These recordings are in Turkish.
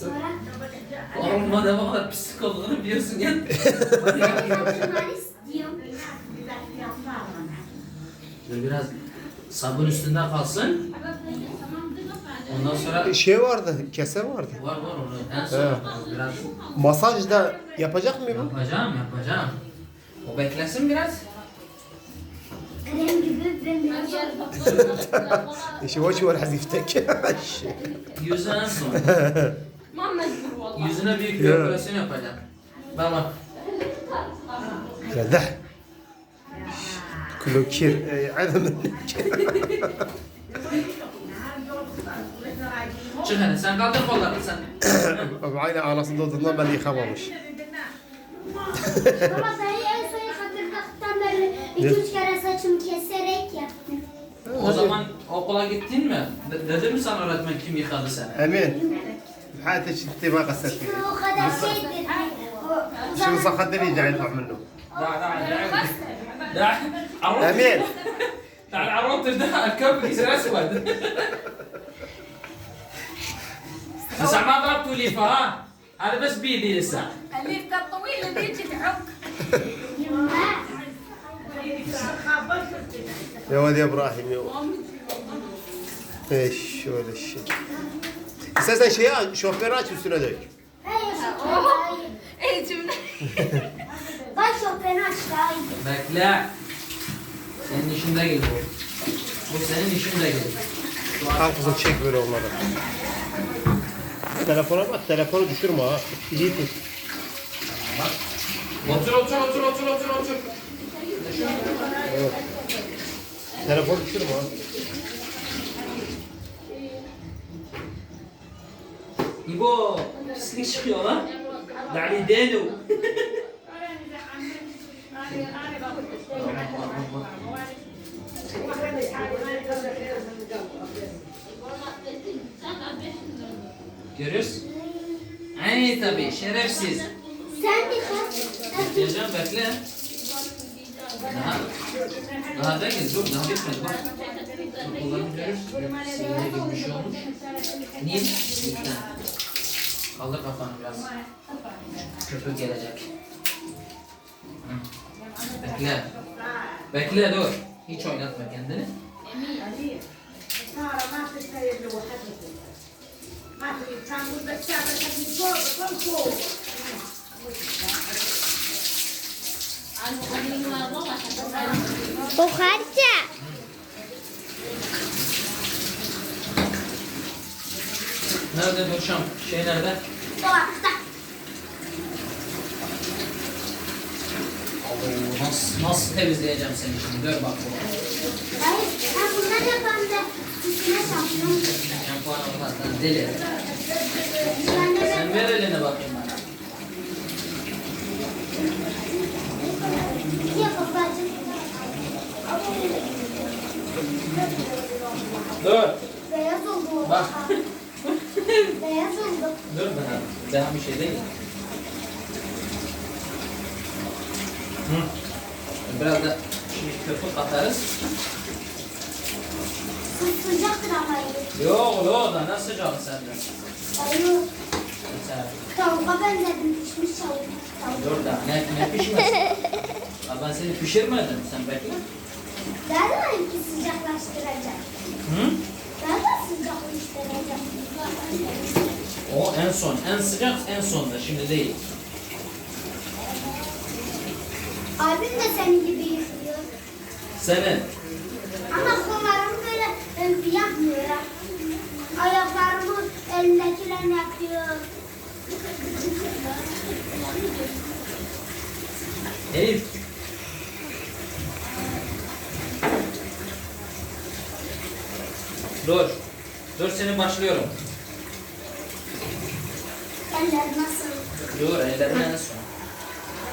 Sonra Oğlum madem pislik olduğunu biliyorsun ya. Dur biraz sabun üstünde kalsın. Ondan sonra Şey vardı, kese vardı. var var onu en son biraz Masaj da yapacak mı bu? yapacağım yapacağım. O beklesin biraz. Yüzü en son. ما مجبور والله Yüzüne büyük bir Ya. operasyon yapacağım. Baba. Geldi. Klokir. Adam. Çık hele sen kaldır kollarını sen. Aynı anasının doğduğundan beri yıkamamış. Baba dayı en son yıkatırdıktan beri iki üç kere saçımı keserek yaptım. O zaman okula gittin mi? De- dedi mi sana öğretmen kim yıkadı seni? Emin. حتى شتي ما قصرت فيه O kadar şeydir. شو zaman صخدني يجي يطلع منه دع دع دع دع عروض امين دع العروض ده الكوب يصير اسود لسه ما ضربتوا ليفه ها هذا بس بيدي لسه الليفة الطويلة دي تجي تعق يا Devam hadi İbrahim yok. Eş şöyle şey. İstersen şeyi aç, şoförü aç üstüne dök. Elimde. Bak şoförü aç daha iyi. Senin işinde geliyor. Bu senin işinde geliyor. Al kızım çek böyle onları. Telefona bak, telefonu düşürme ha. İyi tut. Bak. Otur otur otur otur otur otur. Evet. Telefonu düşürme ha. İbo pislik çıkıyor lan. Dali denu. Görüyoruz. Ay tabii şerefsiz. Sen de kaç. Geleceğim bekle. Daha, daha da gel dur daha bitmedi bak. Dur, Kullanı görüyoruz. Sinirine gibi bir şey olmuş. Niye? Lütfen. Kaldır kafanı biraz. Köpük gelecek. Hı. Bekle. Bekle dur. Hiç oynatma kendini. ترى ما تستاهل لوحدك ما تريد تعمل بس تعمل حد فوق كل Buharca. Nerede Nurşam? Şey nerede? Dolapta. Oo, nasıl, nasıl temizleyeceğim seni şimdi? Gör bak bu. Hayır ben bunları yapan da üstüne şampiyon. Şampuan olmazdan deli. Ben de Sen ver eline bakayım bana. ya babacığım. Dur. Beyaz oldu. Bak. Beyaz oldu. Dur daha. Daha bir şey değil. Hı. Biraz da şimdi köpük atarız. Sı- Sıcaktır ama iyi. Yok yok da nasıl sıcak sende? Hayır. Tavuğa benzedim pişmiş tavuk. Dur da ne, ne pişmez? Ben seni pişirmedim sen bekle. Nereden ki sıcaklaştıracak? Hı? Nereden sıcaklaştıracak? O en son. En sıcak en sonda şimdi değil. Abim de senin gibi yıkıyor. Senin. Ama kollarım böyle yapmıyor. Ayaklarımı elindekilerini yapıyor. Elif. Dur. Dur seni başlıyorum. Eller nasıl? Dur ellerini son.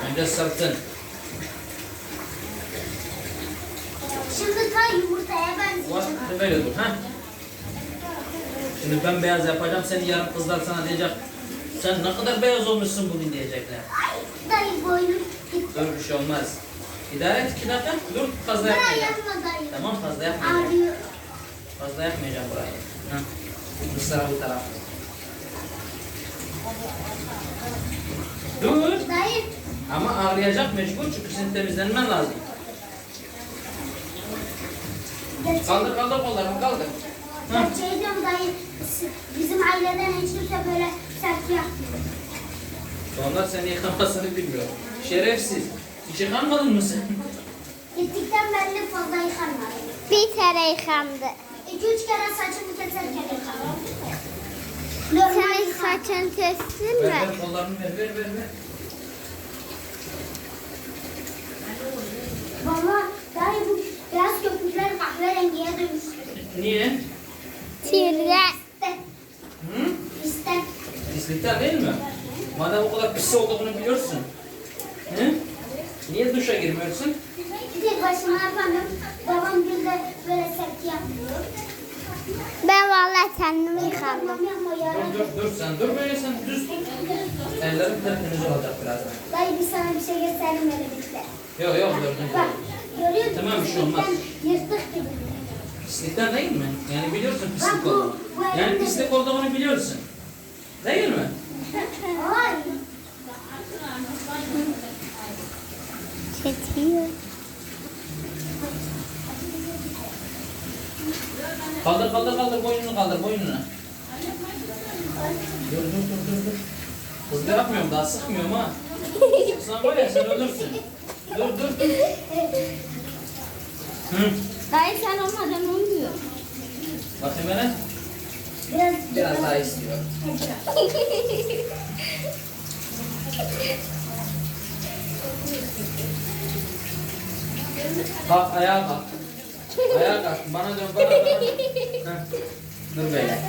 Önce sırtın. Şimdi ta yumurtaya. Bak böyle dur ha. Şimdi ben beyaz yapacağım. Seni yarın kızlar sana diyecek. Sen ne kadar beyaz olmuşsun bugün diyecekler. Dayı boynum gitti. Dur bir şey olmaz. İdare et iki dakika. Dur fazla yapmayacağım. Tamam fazla yapmayacağım. Ağrıyor. Fazla yapmayacağım burayı. Ha. Bu sıra bu taraf. Dur. Dayı Ama ağrıyacak mecbur çünkü senin temizlenmen lazım. Kaldır kaldır kollarını kaldır. Hı. gerçeği diyorum dayı. Bizim aileden hiç kimse böyle sert yapmıyor. Onlar seni yıkamasını bilmiyor. Şerefsiz. Hiç yıkanmadın mı sen? Gittikten beri fazla yıkanmadım. Bir kere yıkandı. İki üç kere saçımı keserken yıkandım. Normal Senin yıkandım. saçın kestin Ver mi? ver kollarını ver ver ver. ver. Baba dayı bu beyaz köpükler kahverengiye dönüştü. Niye? İşte, Hı? işte. Pislikten değil mi? Madem o kadar pis olduğunu biliyorsun. Hı? Niye duşa girmiyorsun? Tek başıma yapamıyorum. Babam bir de böyle sert yapmıyor. Ben vallahi kendim yıkandım. Yapmam yapma Dur dur dur sen dur böyle sen düz tut. Ellerin tertemiz olacak birazdan. Dayı bir sana bir şey göstereyim elimizde. Yok yok gördüm. Bak görüyor musun? Tamam, bir şey olmaz. Yırtık gibi. Pislikten değil mi? Yani biliyorsun Bak pislik bu- olduğunu. bu Yani pislik olduğunu biliyorsun. Değil mi? Ay. Çekiyor. Kaldır kaldır kaldır boynunu kaldır boynunu. Dur dur dur dur dur. Hızlı yapmıyorum daha sıkmıyorum ha. Sıksan var ya sen ölürsün. Dur dur dur. Hı. Dayı sen olmadan olmuyor. Bakayım hele. Biraz Biraz daha istiyor. Kalk ayağa kalk. Ayağa kalk. Bana dön bana dön. Heh. Dur böyle.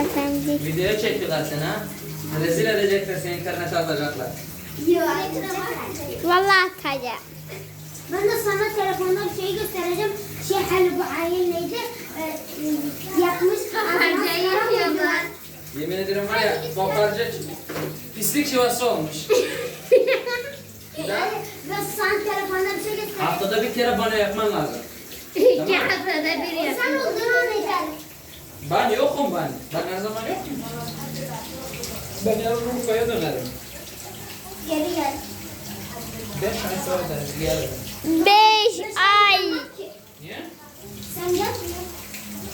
Efendim. Videoya çekiyorlar seni ha. Rezil edecekler seni internete atacaklar. Yok. Vallahi atacağım. Ben de sana telefonda bir şey göstereceğim. Şey hani bu ayın neydi? Ee, yapmış. Kamerayı yapıyorlar. Yemin ederim var ya koparcı pislik şivası olmuş. Yani sana telefonda bir şey göstereceğim. Haftada bir kere bana yapman lazım. İki haftada bir Sen yapıyorum. olduğunu anlayacağım. Ben yokum ben. Ben her zaman yokum. Ben yarın Urfa'ya dönerim. Geri gel. Beş ay sonra döneriz. Gelirim. Beş ay. Niye? Sen gel.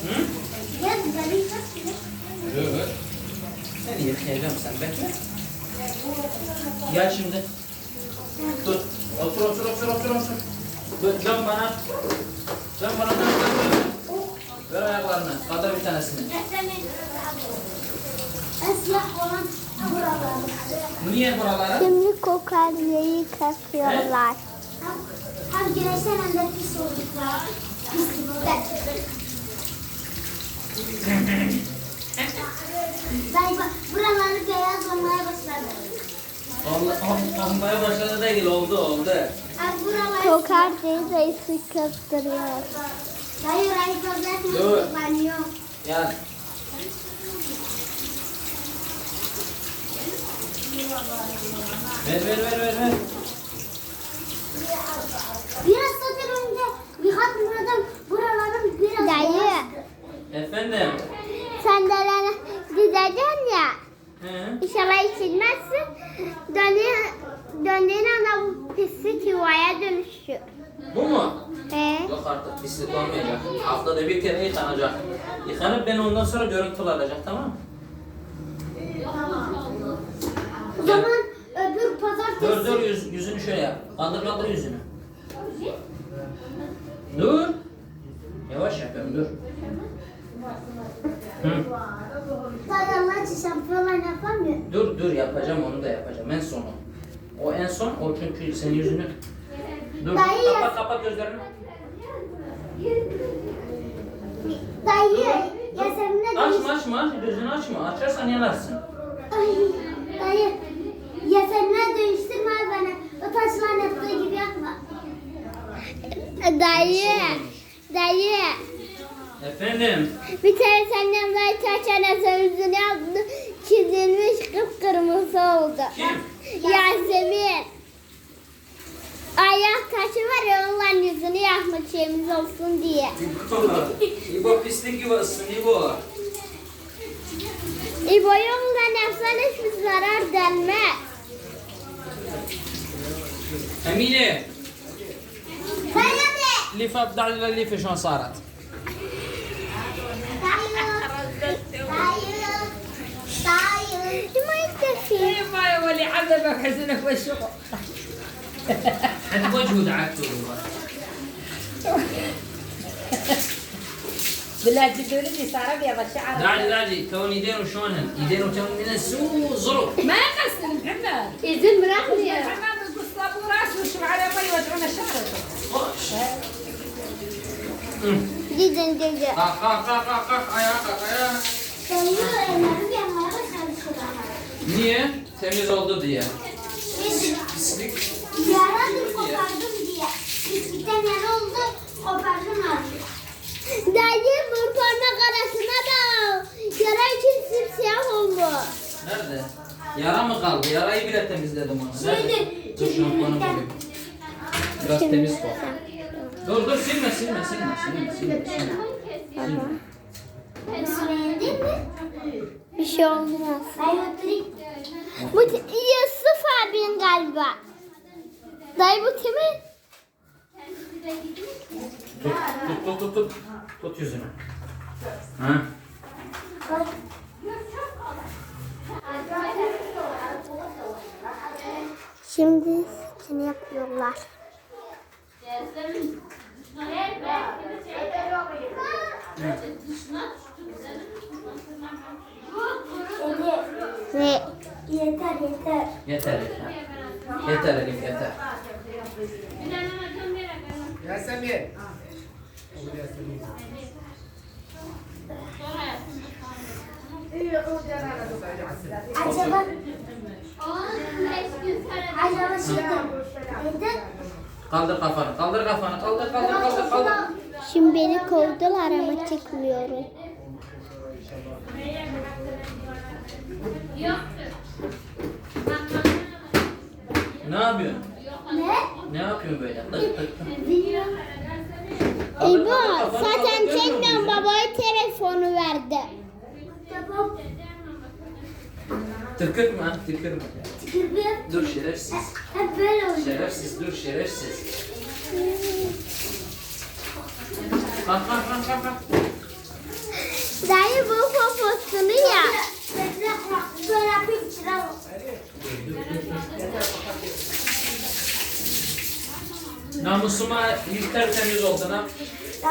Hı? Gel beni yıkat. Evet. Seni yıkayacağım sen bekle. Gel şimdi. Dur. Otur otur otur otur otur. Dön, dön bana. Dön bana dön dön dön. Ver ayaklarını. Kaldır bir tanesini. En siyah olan buralar. Bu niye buralara? Şimdi kokarneyi kapıyorlar. Hem, güneşten hem de pis olduklar. Dayı bak buraları beyaz olmaya başladı. Allah olmaya başladı değil oldu oldu. Abi buralar... Kokarneyi de ısı kaptırıyor. Dayı orayı fazla Dur. etmiyor. Banyo. Gel. Ver ver ver ver ver. Biraz zaten önce yıkat buradan buraların biraz Dayı. Efendim. Sandalye dizeceksin ya. Hı? İnşallah içilmezsin. Döndüğün, döndüğün anda bu pislik yuvaya dönüşüyor. Bu mu? Ee? Yok artık pislik olmayacak. Haftada bir kere yıkanacak. Yıkanıp beni ondan sonra görüntülü alacak tamam mı? O zaman öbür pazartesi... Dur dur yüz, yüzünü şöyle yap. Kaldır kaldır yüzünü. Dur. Yavaş yapıyorum dur. Hı. Dayı Allah için şampiyon yapamıyor. Dur dur yapacağım onu da yapacağım en sonu. O en son o çünkü senin yüzünü. Dur Dayı kapat kapat gözlerini. Dayı Yasemin'e Açma açma gözünü açma. Açarsan yanarsın. Ay, dayı Yasemin'e dönüştürme beni. O taşların yaptığı gibi yapma. Dayı. Dayı. Efendim. Bir tane senden daha çaçanası yüzünü yaptı. Çizilmiş kıpkırmızı oldu. Kim? Yasemin. Ayak taşı var ya onların yüzünü yakmış şeyimiz olsun diye. İbo. Pislik yuvasısın İbo. İbo'ya olan efsane hiçbir zarar gelmez. أمينة الليفة اللي الليفة شلون صارت؟ ما يكتفي ما يا ولي عذبك حزنك والشغل حد وجهه دعته بالله جدوا لي صار ابيض الشعر لا لا كون يدينه شلونهن يدينه تو من السوق ظروف ما يغسل محمد. يزن رحمه محمد يقص ابو راسه ويشرب على مي ويدعونا شعره Gidin gidin. kalk kalk kalk kalk kalk ayağa kalk ayağa Dayı ellerim yanmaya başladı şurada. Niye? Temiz oldu diye. Biz Pislik. yaradır kopardım diye. Biskitten yara oldu kopardım artık. Dayı bu parmak arasına da yara için simsiyah oldu. Nerede? Yara mı kaldı? Yarayı bile temizledim onu. Nerede? Şeydi, Dur şampuanı koyayım. Biraz temiz koy. Dur dur silme silme silme silme silme. silme. Bir şey olmaz. Bu Yusuf abin galiba. Dayı bu? Tut tut tut tut tut. Tut yüzünü. Ha? Şimdi saçını yapıyorlar. Ve Yeter yeter. Yeter yeter. Yeter Elif yeter. Yasemin. Acaba? Kaldır kafanı kaldır kafanı kaldır kaldır kaldır kaldır. şimdi beni kovdular ama çıkmıyorum. Ne yapıyorsun? Ne? Ne yapıyorsun böyle? Tık tık tık. İbo zaten musun? babaya telefonu verdi. Tamam. Tükürme tükürme. Tükürüyorum. Dur şerefsiz. Hep böyle oluyor. Şerefsiz dur şerefsiz. Kalk kalk kalk kalk. kalk. Dayı bu poposunu ya. Bekle bak böyle yapayım çıra. Namusuma yük tertemiz oldu ha.